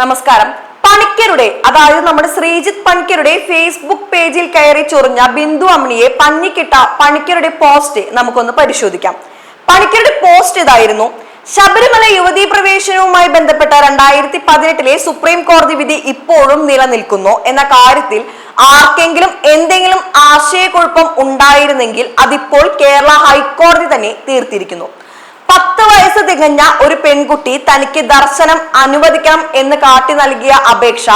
നമസ്കാരം. പണിക്കരുടെ അതായത് നമ്മുടെ ശ്രീജിത്ത് പണിക്കരുടെ ഫേസ്ബുക്ക് പേജിൽ കയറി ചൊറിഞ്ഞ ബിന്ദു അമ്മിണിയെ പഞ്ഞിക്കിട്ട പണിക്കരുടെ പോസ്റ്റ് നമുക്കൊന്ന് പരിശോധിക്കാം. പണിക്കരുടെ പോസ്റ്റ് ഇതായിരുന്നു ശബരിമല യുവതീ പ്രവേശനവുമായി ബന്ധപ്പെട്ട രണ്ടായിരത്തി പതിനെട്ടിലെ സുപ്രീം കോടതി വിധി ഇപ്പോഴും നിലനിൽക്കുന്നു. എന്ന കാര്യത്തിൽ ആർക്കെങ്കിലും എന്തെങ്കിലും ആശയക്കുഴപ്പം ഉണ്ടായിരുന്നെങ്കിൽ അതിപ്പോൾ കേരള ഹൈക്കോടതി തന്നെ തീർത്തിരിക്കുന്നു. പത്ത് വയസ്സ് തികഞ്ഞ ഒരു പെൺകുട്ടി തനിക്ക് ദർശനം അനുവദിക്കണം എന്ന് കാട്ടി നൽകിയ അപേക്ഷ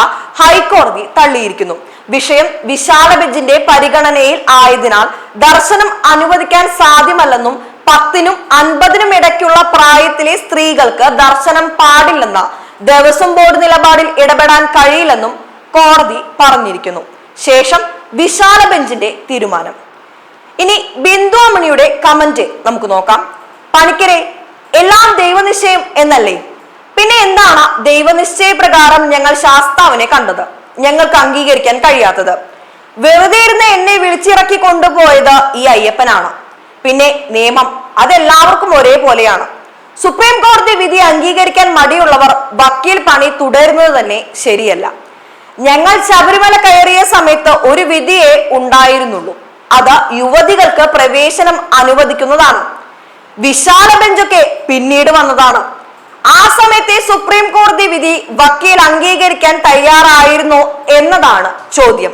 ഹൈക്കോടതി തള്ളിയിരിക്കുന്നു. വിഷയം വിശാല ബെഞ്ചിന്റെ പരിഗണനയിൽ ആയതിനാൽ ദർശനം അനുവദിക്കാൻ സാധ്യമല്ലെന്നും പത്തിനും അൻപതിനും ഇടയ്ക്കുള്ള പ്രായത്തിലെ സ്ത്രീകൾക്ക് ദർശനം പാടില്ലെന്ന ദേവസ്വം ബോർഡ് നിലപാടിൽ ഇടപെടാൻ കഴിയില്ലെന്നും കോടതി പറഞ്ഞിരിക്കുന്നു. ശേഷം വിശാല ബെഞ്ചിന്റെ തീരുമാനം. ഇനി ബിന്ദു അമണിയുടെ കമന്റ് നമുക്ക് നോക്കാം. പണിക്കരെ എല്ലാം ദൈവനിശ്ചയം എന്നല്ലേ? പിന്നെ എന്താണ് ദൈവനിശ്ചയ പ്രകാരം ഞങ്ങൾ ശാസ്താവിനെ കണ്ടത്? ഞങ്ങൾക്ക് അംഗീകരിക്കാൻ കഴിയാത്തത്. വെറുതെ ഇരുന്ന് എന്നെ വിളിച്ചിറക്കി കൊണ്ടുപോയത് ഈ അയ്യപ്പനാണ്. പിന്നെ നിയമം അതെല്ലാവർക്കും ഒരേപോലെയാണ്. സുപ്രീം കോടതി വിധി അംഗീകരിക്കാൻ മടിയുള്ളവർ വക്കീൽ പണി തുടരുന്നത് തന്നെ ശരിയല്ല. ഞങ്ങൾ ശബരിമല കയറിയ സമയത്ത് ഒരു വിധിയെ ഉണ്ടായിരുന്നുള്ളൂ. അത് യുവതികൾക്ക് പ്രവേശനം അനുവദിക്കുന്നതാണ്. വിശാല ബെഞ്ചൊക്കെ പിന്നീട് വന്നതാണ്. ആ സമയത്തെ സുപ്രീം കോടതി വിധി വക്കീൽ അംഗീകരിക്കാൻ തയ്യാറായിരുന്നോ എന്നതാണ് ചോദ്യം.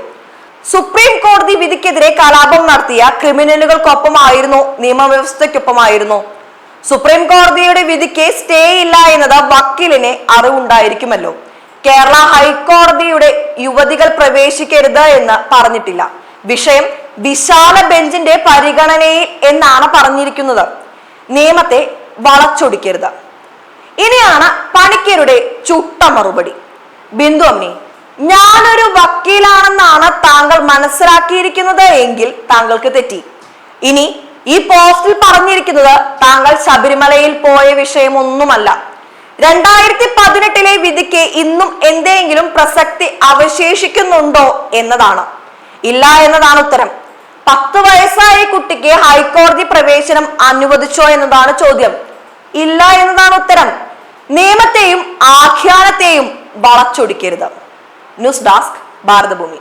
സുപ്രീം കോടതി വിധിക്കെതിരെ കലാപം നടത്തിയ ക്രിമിനലുകൾക്കൊപ്പമായിരുന്നു നിയമവ്യവസ്ഥയ്ക്കൊപ്പമായിരുന്നു. സുപ്രീം കോടതിയുടെ വിധിക്ക് സ്റ്റേ ഇല്ല എന്നത് വക്കീലിനെ അറിവുണ്ടായിരിക്കുമല്ലോ. കേരള ഹൈക്കോടതിയുടെ യുവതികൾ പ്രവേശിക്കരുത് എന്ന് പറഞ്ഞിട്ടില്ല. വിഷയം വിശാല ബെഞ്ചിന്റെ പരിഗണനയിൽ എന്നാണ് പറഞ്ഞിരിക്കുന്നത്. നിയമത്തെ വളച്ചൊടിക്കരുത്. ഇനിയാണ് പണിക്കരുടെ ചുട്ട മറുപടി. ബിന്ദു അമ്മി ഞാനൊരു വക്കീലാണെന്നാണ് താങ്കൾ മനസ്സിലാക്കിയിരിക്കുന്നത് എങ്കിൽ താങ്കൾക്ക് തെറ്റി. ഇനി ഈ പോസ്റ്റിൽ പറഞ്ഞിരിക്കുന്നത് താങ്കൾ ശബരിമലയിൽ പോയ വിഷയമൊന്നുമല്ല. രണ്ടായിരത്തി പതിനെട്ടിലെ വിധിക്ക് ഇന്നും എന്തെങ്കിലും പ്രസക്തി അവശേഷിക്കുന്നുണ്ടോ എന്നതാണ്. ഇല്ല എന്നതാണ് ഉത്തരം. പത്ത് വയസ്സായ കുട്ടിക്ക് ഹൈക്കോടതി പ്രവേശനം അനുവദിച്ചോ എന്നതാണ് ചോദ്യം. ഇല്ല എന്നതാണ് ഉത്തരം. നിയമത്തെയും ആഖ്യാനത്തെയും വളച്ചൊടിക്കരുത്. News desk Bharatabhumi.